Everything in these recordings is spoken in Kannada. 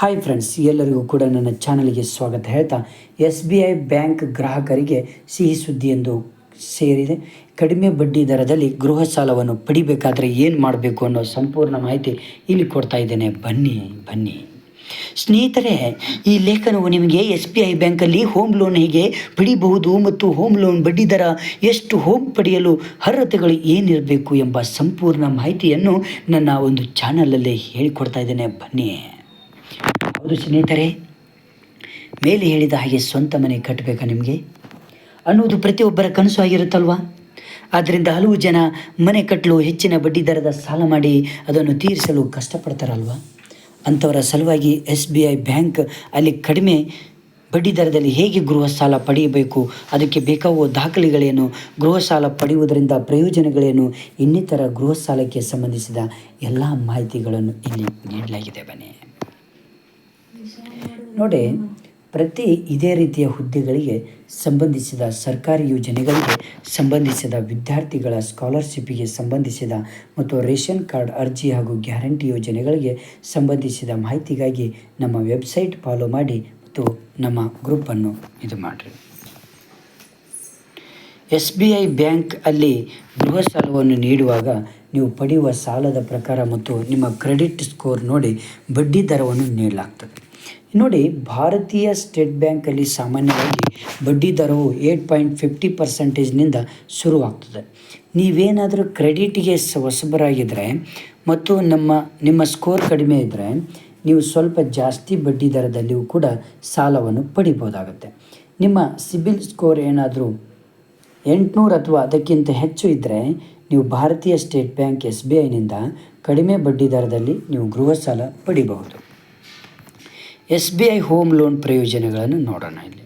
ಹಾಯ್ ಫ್ರೆಂಡ್ಸ್ ಎಲ್ಲರಿಗೂ ಕೂಡ ನನ್ನ ಚಾನಲ್ಗೆ ಸ್ವಾಗತ. ಹೇಳ್ತಾ ಎಸ್ ಬಿ ಐ ಬ್ಯಾಂಕ್ ಗ್ರಾಹಕರಿಗೆ ಸಿಹಿ ಸುದ್ದಿ ಎಂದು ಸೇರಿದೆ. ಕಡಿಮೆ ಬಡ್ಡಿ ದರದಲ್ಲಿ ಗೃಹ ಸಾಲವನ್ನು ಪಡಿಬೇಕಾದರೆ ಏನು ಮಾಡಬೇಕು ಅನ್ನೋ ಸಂಪೂರ್ಣ ಮಾಹಿತಿ ಇಲ್ಲಿ ಕೊಡ್ತಾ ಇದ್ದೇನೆ. ಬನ್ನಿ ಬನ್ನಿ. ಸ್ನೇಹಿತರೆ, ಈ ಲೇಖನವು ನಿಮಗೆ ಎಸ್ ಬಿ ಐ ಬ್ಯಾಂಕಲ್ಲಿ ಹೋಮ್ ಲೋನ್ ಹೇಗೆ ಪಡಿಬಹುದು ಮತ್ತು ಹೋಮ್ ಲೋನ್ ಬಡ್ಡಿ ದರ ಎಷ್ಟು ಹೋಮ್ ಪಡೆಯಲು ಅರ್ಹತೆಗಳು ಏನಿರಬೇಕು ಎಂಬ ಸಂಪೂರ್ಣ ಮಾಹಿತಿಯನ್ನು ನನ್ನ ಒಂದು ಚಾನಲಲ್ಲೇ ಹೇಳಿಕೊಡ್ತಾ ಇದ್ದೇನೆ. ಬನ್ನಿ. ಹೌದು ಸ್ನೇಹಿತರೆ, ಮೇಲೆ ಹೇಳಿದ ಹಾಗೆ ಸ್ವಂತ ಮನೆ ಕಟ್ಟಬೇಕಾ ನಿಮಗೆ? ಅನ್ನುವುದು ಪ್ರತಿಯೊಬ್ಬರ ಕನಸು ಆಗಿರುತ್ತಲ್ವಾ? ಆದ್ದರಿಂದ ಹಲವು ಜನ ಮನೆ ಕಟ್ಟಲು ಹೆಚ್ಚಿನ ಬಡ್ಡಿ ದರದ ಸಾಲ ಮಾಡಿ ಅದನ್ನು ತೀರಿಸಲು ಕಷ್ಟಪಡ್ತಾರಲ್ವ? ಅಂಥವರ ಸಲುವಾಗಿ ಎಸ್ ಬಿ ಐ ಬ್ಯಾಂಕ್ ಅಲ್ಲಿ ಕಡಿಮೆ ಬಡ್ಡಿ ದರದಲ್ಲಿ ಹೇಗೆ ಗೃಹ ಸಾಲ ಪಡೆಯಬೇಕು, ಅದಕ್ಕೆ ಬೇಕಾಗುವ ದಾಖಲೆಗಳೇನು, ಗೃಹ ಸಾಲ ಪಡೆಯುವುದರಿಂದ ಪ್ರಯೋಜನಗಳೇನು, ಇನ್ನಿತರ ಗೃಹ ಸಾಲಕ್ಕೆ ಸಂಬಂಧಿಸಿದ ಎಲ್ಲ ಮಾಹಿತಿಗಳನ್ನು ಇಲ್ಲಿ ನೀಡಲಾಗಿದೆ ಬನ್ನಿ. ನೋಡಿ, ಪ್ರತಿ ಇದೇ ರೀತಿಯ ಹುದ್ದೆಗಳಿಗೆ ಸಂಬಂಧಿಸಿದ ಸರ್ಕಾರಿ ಯೋಜನೆಗಳಿಗೆ ಸಂಬಂಧಿಸಿದ ವಿದ್ಯಾರ್ಥಿಗಳ ಸ್ಕಾಲರ್ಶಿಪ್ಪಿಗೆ ಸಂಬಂಧಿಸಿದ ಮತ್ತು ರೇಷನ್ ಕಾರ್ಡ್ ಅರ್ಜಿ ಹಾಗೂ ಗ್ಯಾರಂಟಿ ಯೋಜನೆಗಳಿಗೆ ಸಂಬಂಧಿಸಿದ ಮಾಹಿತಿಗಾಗಿ ನಮ್ಮ ವೆಬ್ಸೈಟ್ ಫಾಲೋ ಮಾಡಿ ಮತ್ತು ನಮ್ಮ ಗ್ರೂಪನ್ನು ಇದು ಮಾಡಿರಿ. ಎಸ್ ಬಿ ಐ ಬ್ಯಾಂಕ್ ಅಲ್ಲಿ ಗೃಹ ಸಾಲವನ್ನು ನೀಡುವಾಗ ನೀವು ಪಡೆಯುವ ಸಾಲದ ಪ್ರಕಾರ ಮತ್ತು ನಿಮ್ಮ ಕ್ರೆಡಿಟ್ ಸ್ಕೋರ್ ನೋಡಿ ಬಡ್ಡಿ ದರವನ್ನು ನೀಡಲಾಗ್ತದೆ. ನೋಡಿ, ಭಾರತೀಯ ಸ್ಟೇಟ್ ಬ್ಯಾಂಕಲ್ಲಿ ಸಾಮಾನ್ಯವಾಗಿ ಬಡ್ಡಿ ದರವು ಏಟ್ ಪಾಯಿಂಟ್ ಫಿಫ್ಟಿ ಪರ್ಸೆಂಟೇಜ್ನಿಂದ ಶುರುವಾಗ್ತದೆ. ನೀವೇನಾದರೂ ಕ್ರೆಡಿಟ್ಗೆ ಹೊಸಬರಾಗಿದ್ದರೆ ಮತ್ತು ನಮ್ಮ, ನಿಮ್ಮ ಸ್ಕೋರ್ ಕಡಿಮೆ ಇದ್ದರೆ ನೀವು ಸ್ವಲ್ಪ ಜಾಸ್ತಿ ಬಡ್ಡಿ ದರದಲ್ಲಿಯೂ ಕೂಡ ಸಾಲವನ್ನು ಪಡಿಬೋದಾಗುತ್ತೆ. ನಿಮ್ಮ ಸಿಬಿಲ್ ಸ್ಕೋರ್ ಏನಾದರೂ ಎಂಟುನೂರು ಅಥವಾ ಅದಕ್ಕಿಂತ ಹೆಚ್ಚು ಇದ್ದರೆ ನೀವು Bharatiya state bank S B ಐನಿಂದ ಕಡಿಮೆ ಬಡ್ಡಿ ದರದಲ್ಲಿ ನೀವು ಗೃಹ ಸಾಲ ಪಡಿಬಹುದು. S B I home loan ಪ್ರಯೋಜನಗಳನ್ನು ನೋಡೋಣ ಇಲ್ಲಿ.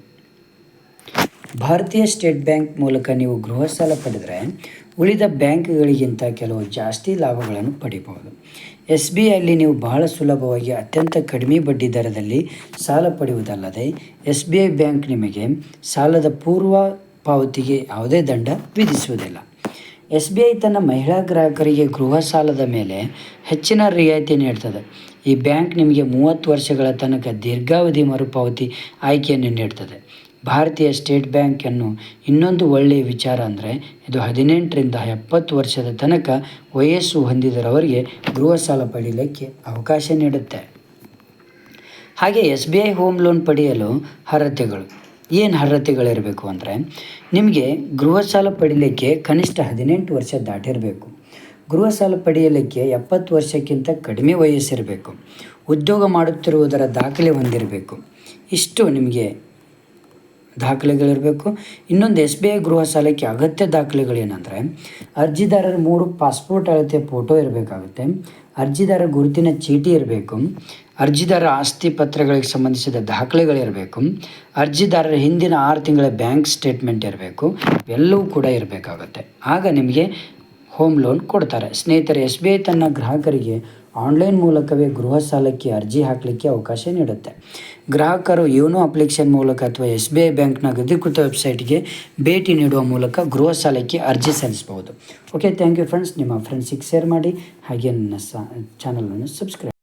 ಭಾರತೀಯ ಸ್ಟೇಟ್ ಬ್ಯಾಂಕ್ ಮೂಲಕ ನೀವು ಗೃಹ ಸಾಲ ಪಡೆದರೆ ಉಳಿದ ಬ್ಯಾಂಕ್ಗಳಿಗಿಂತ ಕೆಲವು ಜಾಸ್ತಿ ಲಾಭಗಳನ್ನು ಪಡಿಬಹುದು. ಎಸ್ ಬಿ ಐಲ್ಲಿ ನೀವು ಬಹಳ ಸುಲಭವಾಗಿ ಅತ್ಯಂತ ಕಡಿಮೆ ಬಡ್ಡಿ ದರದಲ್ಲಿ ಸಾಲ ಪಡೆಯುವುದಲ್ಲದೆ ಎಸ್ ಬಿ ಐ ಬ್ಯಾಂಕ್ ನಿಮಗೆ ಸಾಲದ ಪೂರ್ವ ಪಾವತಿಗೆ ಯಾವುದೇ ದಂಡ ವಿಧಿಸುವುದಿಲ್ಲ. ಎಸ್ ಬಿ ಐ ತನ್ನ ಮಹಿಳಾ ಗ್ರಾಹಕರಿಗೆ ಗೃಹ ಸಾಲದ ಮೇಲೆ ಹೆಚ್ಚಿನ ರಿಯಾಯಿತಿ ನೀಡ್ತದೆ. ಈ ಬ್ಯಾಂಕ್ ನಿಮಗೆ ಮೂವತ್ತು ವರ್ಷಗಳ ತನಕ ದೀರ್ಘಾವಧಿ ಮರುಪಾವತಿ ಆಯ್ಕೆಯನ್ನು ನೀಡ್ತದೆ. ಭಾರತೀಯ ಸ್ಟೇಟ್ ಬ್ಯಾಂಕನ್ನು ಇನ್ನೊಂದು ಒಳ್ಳೆಯ ವಿಚಾರ ಅಂದರೆ ಇದು ಹದಿನೆಂಟರಿಂದ ಎಪ್ಪತ್ತು ವರ್ಷದ ತನಕ ವಯಸ್ಸು ಹೊಂದಿದರವರಿಗೆ ಗೃಹ ಸಾಲ ಪಡೆಯಲಿಕ್ಕೆ ಅವಕಾಶ ನೀಡುತ್ತೆ. ಹಾಗೆ S B I home loan ಪಡೆಯಲು ಅರ್ಹತೆಗಳು. ಏನು ಅರ್ಹತೆಗಳಿರಬೇಕು ಅಂದರೆ ನಿಮಗೆ ಗೃಹ ಸಾಲ ಪಡೀಲಿಕ್ಕೆ ಕನಿಷ್ಠ ಹದಿನೆಂಟು ವರ್ಷ ದಾಟಿರಬೇಕು. ಗೃಹ ಸಾಲ ಪಡೆಯಲಿಕ್ಕೆ ಎಪ್ಪತ್ತು ವರ್ಷಕ್ಕಿಂತ ಕಡಿಮೆ ವಯಸ್ಸಿರಬೇಕು. ಉದ್ಯೋಗ ಮಾಡುತ್ತಿರುವುದರ ದಾಖಲೆ ಹೊಂದಿರಬೇಕು. ಇಷ್ಟು ನಿಮಗೆ ದಾಖಲೆಗಳಿರಬೇಕು. ಇನ್ನೊಂದು ಎಸ್ ಬಿ ಐ ಗೃಹ ಸಾಲಕ್ಕೆ ಅಗತ್ಯ ದಾಖಲೆಗಳೇನೆಂದರೆ, ಅರ್ಜಿದಾರರ ಮೂರು ಪಾಸ್ಪೋರ್ಟ್ ಅಳತೆ ಫೋಟೋ ಇರಬೇಕಾಗುತ್ತೆ. ಅರ್ಜಿದಾರ ಗುರುತಿನ ಚೀಟಿ ಇರಬೇಕು. ಅರ್ಜಿದಾರ ಆಸ್ತಿ ಪತ್ರಗಳಿಗೆ ಸಂಬಂಧಿಸಿದ ದಾಖಲೆಗಳಿರಬೇಕು. ಅರ್ಜಿದಾರರ ಹಿಂದಿನ ಆರು ತಿಂಗಳ ಬ್ಯಾಂಕ್ ಸ್ಟೇಟ್ಮೆಂಟ್ ಇರಬೇಕು. ಎಲ್ಲವೂ ಕೂಡ ಇರಬೇಕಾಗುತ್ತೆ. ಆಗ ನಿಮಗೆ ಹೋಮ್ ಲೋನ್ ಕೊಡ್ತಾರೆ. ಸ್ನೇಹಿತರೆ, ಎಸ್ ಬಿ ಐ ತನ್ನ ಗ್ರಾಹಕರಿಗೆ ಆನ್ಲೈನ್ ಮೂಲಕವೇ ಗೃಹ ಸಾಲಕ್ಕೆ ಅರ್ಜಿ ಹಾಕಲಿಕ್ಕೆ ಅವಕಾಶ ನೀಡುತ್ತೆ. ಗ್ರಾಹಕರು ಯೋನೋ ಅಪ್ಲಿಕೇಶನ್ ಮೂಲಕ ಅಥವಾ ಎಸ್ ಬಿ ಐ ಬ್ಯಾಂಕ್ನ ಅಧಿಕೃತ ವೆಬ್ಸೈಟ್ಗೆ ಭೇಟಿ ನೀಡುವ ಮೂಲಕ ಗೃಹ ಸಾಲಕ್ಕೆ ಅರ್ಜಿ ಸಲ್ಲಿಸಬಹುದು. ಓಕೆ ಥ್ಯಾಂಕ್ ಯು ಫ್ರೆಂಡ್ಸ್ ನಿಮ್ಮ ಫ್ರೆಂಡ್ಸಿಗೆ ಶೇರ್ ಮಾಡಿ. ಹಾಗೆ ನನ್ನ ಸಾ ಚಾನಲನ್ನು ಸಬ್ಸ್ಕ್ರೈಬ್